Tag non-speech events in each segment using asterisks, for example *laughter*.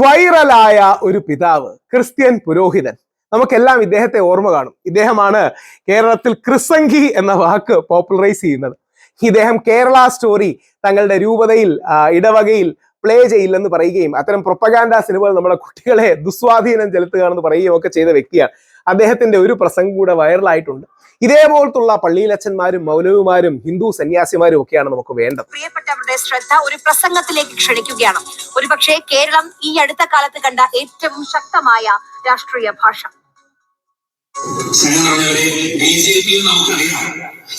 വൈറലായ ഒരു പിതാവ് ക്രിസ്ത്യൻ പുരോഹിതൻ. നമുക്കെല്ലാം ഇദ്ദേഹത്തെ ഓർമ്മ കാണും. ഇദ്ദേഹമാണ് കേരളത്തിൽ ക്രിസംഗി എന്ന വാക്ക് പോപ്പുലറൈസ് ചെയ്യുന്നത്. ഇദ്ദേഹം കേരള സ്റ്റോറി തങ്ങളുടെ രൂപതയിൽ ഇടവകയിൽ പ്ലേ ചെയ്യില്ലെന്ന് പറയുകയും അത്തരം പ്രൊപ്പഗാൻഡ സിനിമകൾ നമ്മുടെ കുട്ടികളെ ദുസ്വാധീനം ചെലുത്തുകയാണെന്ന് പറയുകയും ഒക്കെ ചെയ്ത വ്യക്തിയാണ്. അദ്ദേഹത്തിന്റെ ഒരു പ്രസംഗം കൂടെ വൈറലായിട്ടുണ്ട്. ഇതേപോലത്തുള്ള പള്ളിയിലച്ഛന്മാരും മൗലവിമാരും ഹിന്ദു സന്യാസിമാരും ഒക്കെയാണ് നമുക്ക് വേണ്ടത്. പ്രിയപ്പെട്ടവരുടെ ശ്രദ്ധ ഒരു പ്രസംഗത്തിലേക്ക് ക്ഷണിക്കുകയാണ്. ഒരുപക്ഷെ കേരളം ഈ അടുത്ത കാലത്ത് കണ്ട ഏറ്റവും ശക്തമായ രാഷ്ട്രീയ ഭാഷ. ബി ജെ പി നമുക്കറിയാം.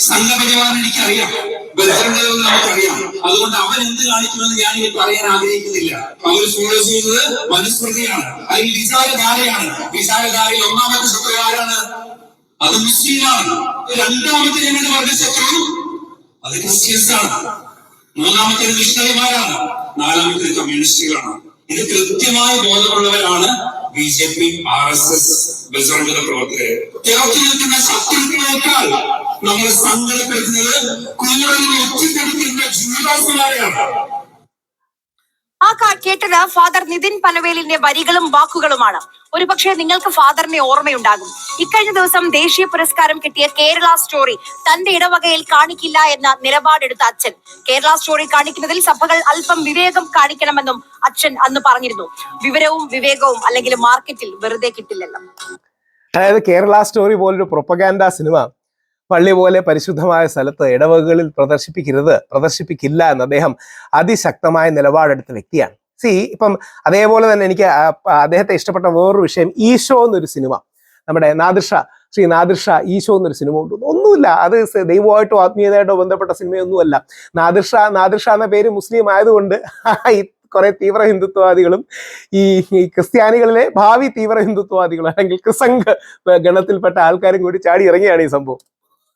സംഘപരിവാർ എനിക്കറിയാം. നമുക്കറിയാം. അതുകൊണ്ട് അവൻ എന്ത് കാണിക്കുമെന്ന് ഞാൻ ഇനി പറയാൻ ആഗ്രഹിക്കുന്നില്ല. അവർ ഫോളോ മനുസ്മൃതിയാണ് അല്ലെങ്കിൽ വിചാരധാരയാണ് വിചാരധാരയിൽ ഒന്നാമത്തെ ശത്രു ആരാണ്? അത് മുസ്ലിമാണ്. രണ്ടാമത്തെ ഞങ്ങളുടെ പറഞ്ഞ ശത്രു അത് ക്രിസ്ത്യൻസ് ആണ്. മൂന്നാമത്തേത് മിഷണറിമാരാണ് നാലാമത്തെ കമ്മ്യൂണിസ്റ്റുകളാണ്. ഇത് കൃത്യമായി ബോധമുള്ളവരാണ് B J P R S S Bajrang പ്രവർത്തകർ നിൽക്കുന്ന ശത്രുക്കളേക്കാൾ നമ്മൾ സങ്കടപ്പെടുത്തുന്നത് കുഞ്ഞുങ്ങളിൽ ഒറ്റപ്പെടുത്തുന്ന ജീവാസുമാരെയാണ് ആ കേട്ടത് ഫാദർ നിതിൻ പനവേലിന്റെ വരികളും വാക്കുകളുമാണ്. ഒരുപക്ഷെ നിങ്ങൾക്ക് ഫാദറിനെ ഓർമ്മയുണ്ടാകും. ഇക്കഴിഞ്ഞ ദിവസം ദേശീയ പുരസ്കാരം കിട്ടിയ കേരള സ്റ്റോറി തന്റെ ഇടവകയിൽ കാണിക്കില്ല എന്ന നിലപാടെടുത്ത അച്ഛൻ. കേരള സ്റ്റോറി കാണിക്കുന്നതിൽ സഭകൾ അല്പം വിവേകം കാണിക്കണമെന്നും അച്ഛൻ അന്ന് പറഞ്ഞിരുന്നു. വിവരവും വിവേകവും അല്ലെങ്കിൽ മാർക്കറ്റിൽ വെറുതെ കിട്ടില്ലല്ലോ. അതായത് കേരള സ്റ്റോറി പോലൊരു പ്രൊപ്പഗാൻഡ സിനിമ. പള്ളി പോലെ പരിശുദ്ധമായ സ്ഥലത്ത് ഇടവകകളിൽ പ്രദർശിപ്പിക്കരുത് പ്രദർശിപ്പിക്കില്ല എന്ന് അദ്ദേഹം അതിശക്തമായ നിലപാടെടുത്ത വ്യക്തിയാണ്. സി ഇപ്പം അതേപോലെ തന്നെ എനിക്ക് അദ്ദേഹത്തെ ഇഷ്ടപ്പെട്ട വേറൊരു വിഷയം ഈശോ എന്നൊരു സിനിമ. നമ്മുടെ നാദിർഷ ശ്രീ നാദിർഷ ഈശോ എന്നൊരു സിനിമ ഉണ്ട്. ഒന്നുമില്ല അത് ദൈവമായിട്ടോ ആത്മീയതയായിട്ടോ ബന്ധപ്പെട്ട സിനിമയൊന്നുമല്ല. നാദിർഷ നാദിർഷ എന്ന പേര് മുസ്ലിം ആയതുകൊണ്ട് *laughs* കുറെ തീവ്ര ഹിന്ദുത്വവാദികളും ഈ ക്രിസ്ത്യാനികളിലെ ഭാവി തീവ്ര ഹിന്ദുത്വവാദികളും അല്ലെങ്കിൽ ക്രിസംഘ ഗണത്തിൽപ്പെട്ട ആൾക്കാരും കൂടി ചാടി ഇറങ്ങിയാണ് ഈ സംഭവം.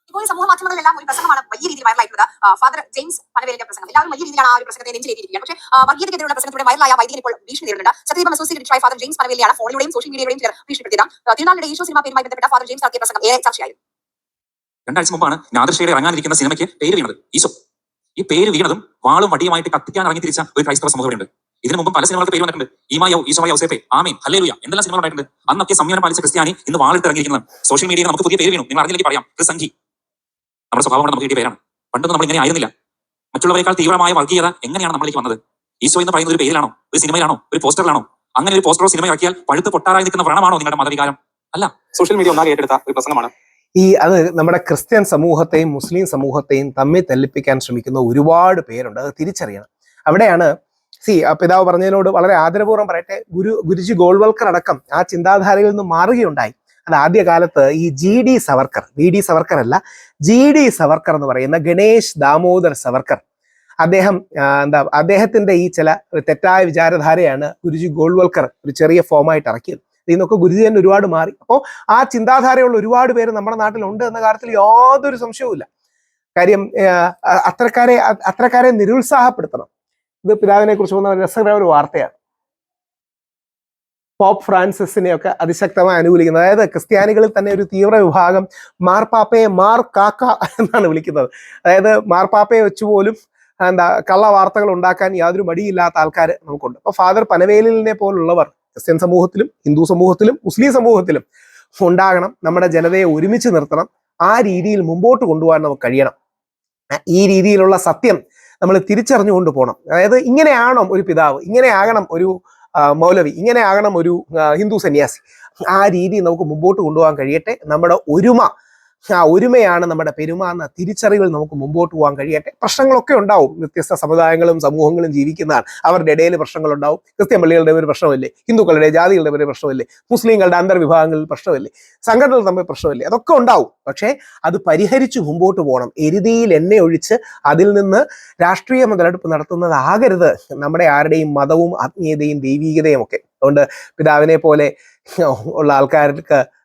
ഇപ്പോൾ ഈ സമൂഹ മാധ്യമങ്ങളിലെല്ലാം ഒരു പ്രസംഗമാണ് വലിയ രീതിയിൽ വൈറലായിട്ടുള്ളത് ഫാദർ ജെയിംസ് പനവേലിന്റെ പ്രസംഗം. എല്ലാവരും വലിയ രീതിയിലാണ് ആ ഒരു പ്രസംഗത്തെ നെഞ്ചിലേറ്റിയിരിക്കുന്നത് പക്ഷേ വർഗീയതയ്ക്കെതിരെയുള്ള പ്രസംഗത്തിലൂടെ വൈറലായ വൈദികൻ ഇപ്പോൾ ഭീഷണി നേരിടുന്നുണ്ട് സത്യദീപം ഡിഷായ ഫാദർ ജെയിംസ് പനവേലിയാണ്. ഫോണിലൂടെയും സോഷ്യൽ മീഡിയയുടെയും ചിലർ ഭീഷണിപ്പെടുത്തിയത് തിരുനാളിന്റെ ഈശോ സിനിമ പേരുമായി ബന്ധപ്പെട്ട ഫാദർ ജെയിംസ് നടത്തിയ പ്രസംഗം ഏറെ ചർച്ചയായിരുന്നു. രണ്ടാഴ്ച മുമ്പാണ് നാദർഷയുടെ ഇറങ്ങാനിരിക്കുന്ന സിനിമയ്ക്ക് പേര് വീണത് ഈശോ. ഈ പേര് വീണതും വാളും വടിയുമായിട്ട് കത്തിക്കാൻ ഇറങ്ങി തിരിച്ച ഒരു ക്രൈസ്തവ സമൂഹമുണ്ട് ഇതിനു മുമ്പ് പല സിനിമകൾക്ക് പേര് വന്നിട്ടുണ്ട്. ഈമായോ ഈശോയോ ഔസേപ്പെ ആമീൻ ഹല്ലേലൂയ എന്തെല്ലാം സിനിമകൾ ഉണ്ടായിട്ടുണ്ട് അന്നൊക്കെ സംയമനം പാലിച്ച ക്രിസ്ത്യാനി ഇന്ന് വാളെടുത്ത് ഇറങ്ങിയിരിക്കുന്നത്. സോഷ്യൽ മീഡിയയിൽ നമുക്ക് പുതിയ പേര് വീണു. നിങ്ങൾ അറിഞ്ഞിലേക്ക് പറയാം. ക്രിസംഖി നമ്മുടെ സ്വഭാവം കൊണ്ട് നമുക്ക് കിട്ടിയ പേരാണ്. പണ്ടൊന്നും നമ്മൾ ഇങ്ങനെ ആയിരുന്നില്ല. മറ്റുള്ളവരെക്കാൾ തീവ്രമായ വർഗീയത എങ്ങനെയാണ് നമ്മളിലേക്ക് വന്നത്? ഈശോ എന്ന് പറയുന്ന ഒരു പേരിലാണോ? ഒരു സിനിമയിലാണോ? ഒരു പോസ്റ്ററിലാണോ? അങ്ങനെ ഒരു പോസ്റ്ററോ സിനിമ ഇറക്കിയാൽ പഴുത്ത് പൊട്ടാറായി നിൽക്കുന്ന വ്രണമാണോ നിങ്ങളുടെ മതവികാരം? അല്ല. സോഷ്യൽ മീഡിയ ഒന്നാകെ ഏറ്റെടുത്ത ഒരു പ്രസംഗമാണ്. ഈ അത് നമ്മുടെ ക്രിസ്ത്യൻ സമൂഹത്തെയും മുസ്ലിം സമൂഹത്തെയും തമ്മിൽ തല്ലിപ്പിക്കാൻ ശ്രമിക്കുന്ന ഒരുപാട് പേരുണ്ട്. അത് തിരിച്ചറിയണം. അവിടെയാണ് സി ആ പിതാവ് പറഞ്ഞതിനോട് വളരെ ആദരപൂർവം പറയട്ടെ ഗുരു ഗുരുജി ഗോൾവൽക്കർ അടക്കം ആ ചിന്താധാരയിൽ നിന്ന് മാറുകയുണ്ടായി. അത് ആദ്യകാലത്ത് ഈ G D Savarkar V D Savarkar അല്ല ജി ഡി സവർക്കർ എന്ന് പറയുന്ന ഗണേഷ് ദാമോദർ സവർക്കർ. അദ്ദേഹം എന്താ അദ്ദേഹത്തിന്റെ ഈ ചില തെറ്റായ വിചാരധാരയാണ് ഗുരുജി ഗോൾവൽക്കർ ഒരു ചെറിയ ഫോമായിട്ട് ഇറക്കിയത്. ഇതിൽ ഗുരുജി തന്നെ ഒരുപാട് മാറി. അപ്പോൾ ആ ചിന്താധാരയുള്ള ഒരുപാട് പേര് നമ്മുടെ നാട്ടിലുണ്ട് എന്ന കാര്യത്തിൽ യാതൊരു സംശയവുമില്ല കാര്യം അത്രക്കാരെ അത്രക്കാരെ നിരുത്സാഹപ്പെടുത്തണം. ഇത് പിതാവിനെ കുറിച്ച് രസകര രസകരമായ ഒരു വാർത്തയാണ്. പോപ്പ് ഫ്രാൻസിസിനെയൊക്കെ അതിശക്തമായി അനുകൂലിക്കുന്നത്. അതായത് ക്രിസ്ത്യാനികളിൽ തന്നെ ഒരു തീവ്ര വിഭാഗം മാർപ്പാപ്പയെ മാർ കാക്ക എന്നാണ് വിളിക്കുന്നത്. അതായത് മാർപ്പാപ്പയെ വെച്ച് പോലും എന്താ കള്ള വാർത്തകൾ ഉണ്ടാക്കാൻ യാതൊരു മടിയില്ലാത്ത ആൾക്കാർ നമുക്കുണ്ട്. അപ്പൊ ഫാദർ പനവേലിനെ പോലുള്ളവർ ക്രിസ്ത്യൻ സമൂഹത്തിലും ഹിന്ദു സമൂഹത്തിലും മുസ്ലിം സമൂഹത്തിലും ഉണ്ടാകണം. നമ്മുടെ ജനതയെ ഒരുമിച്ച് നിർത്തണം. ആ രീതിയിൽ മുമ്പോട്ട് കൊണ്ടുപോകാൻ നമുക്ക് കഴിയണം. ഈ രീതിയിലുള്ള സത്യം നമ്മൾ തിരിച്ചറിഞ്ഞുകൊണ്ട് പോകണം. അതായത് ഇങ്ങനെയാണോ ഒരു പിതാവ് ഇങ്ങനെയാകണം ഒരു ആ, ഇങ്ങനെ ആകണം ഒരു ഹിന്ദു സന്യാസി. ആ രീതി നമുക്ക് മുമ്പോട്ട് കൊണ്ടുപോകാൻ കഴിയട്ടെ. നമ്മുടെ ഒരുമ ആ ഒരുമയാണ് നമ്മുടെ പെരുമ എന്ന തിരിച്ചറിവിൽ നമുക്ക് മുമ്പോട്ട് പോകാൻ കഴിയട്ടെ. പ്രശ്നങ്ങളൊക്കെ ഉണ്ടാവും. വ്യത്യസ്ത സമുദായങ്ങളും സമൂഹങ്ങളും ജീവിക്കുന്നതാണ്. അവരുടെ ഇടയിൽ പ്രശ്നങ്ങളുണ്ടാവും. ക്രിസ്ത്യൻ പള്ളികളുടെ ഒരു പ്രശ്നമില്ലേ? ഹിന്ദുക്കളുടെ ജാതികളുടെ ഒരു പ്രശ്നമില്ലേ? മുസ്ലിങ്ങളുടെ അന്തർവിഭാഗങ്ങളിൽ പ്രശ്നമില്ലേ? സംഘടനകൾ തമ്മിൽ പ്രശ്നമില്ലേ? അതൊക്കെ ഉണ്ടാവും. പക്ഷേ അത് പരിഹരിച്ച് മുമ്പോട്ട് പോകണം. എരുതിയിൽ എണ്ണ ഒഴിച്ച് അതിൽ നിന്ന് രാഷ്ട്രീയ മുതലെടുപ്പ് നടത്തുന്നതാകരുത്. നമ്മുടെ ആരുടെയും മതവും ആത്മീയതയും ദൈവീകതയും ഒക്കെ. അതുകൊണ്ട് പിതാവിനെ പോലെ ഉള്ള ആൾക്കാർക്ക്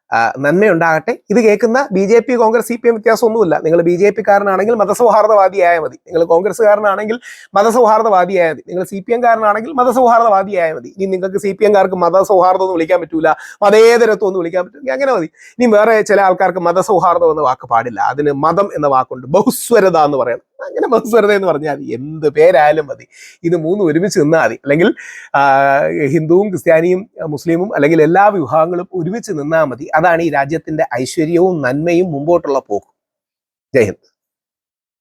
നന്മയുണ്ടാകട്ടെ. ഇത് കേൾക്കുന്ന B J P Congress C P M വ്യത്യാസമൊന്നുമില്ല. നിങ്ങൾ ബി ജെ പിക്കാരനാണെങ്കിൽ മതസൗഹാർദ്ദവാദിയായ മതി. നിങ്ങൾ കോൺഗ്രസ്സുകാരനാണെങ്കിൽ മതസൗഹാർദ്ദവാദിയായ മതി. നിങ്ങൾ സി പി എംകാരനാണെങ്കിൽ മതസൗഹാർദ്ദവാദിയായ മതി. ഇനി നിങ്ങൾക്ക് സി പി എംകാർക്ക് മതസൗഹാർദ്ദം ഒന്നും വിളിക്കാൻ പറ്റൂല. മതേതരത്വം ഒന്നും വിളിക്കാൻ പറ്റില്ല അങ്ങനെ മതി. ഇനി വേറെ ചില ആൾക്കാർക്ക് മതസൗഹാർദ്ദം എന്ന വാക്ക് പാടില്ല. അതിന് മതം എന്ന വാക്കുണ്ട്. ബഹുസ്വരത എന്ന് പറയണം അങ്ങനെ ബഹുസ്വരത എന്ന് പറഞ്ഞാൽ മതി. എന്ത് പേരായാലും മതി. ഇത് മൂന്ന് ഒരുമിച്ച് നിന്നാൽ മതി. അല്ലെങ്കിൽ ഹിന്ദുവും ക്രിസ്ത്യാനിയും മുസ്ലിമും അല്ലെങ്കിൽ എല്ലാ വിഭാഗങ്ങളും ഒരുമിച്ച് നിന്നാൽ മതി. അതാണ് ഈ രാജ്യത്തിന്റെ ഐശ്വര്യവും നന്മയും മുമ്പോട്ടുള്ള പോക്കും. ജയ് ഹിന്ദ്.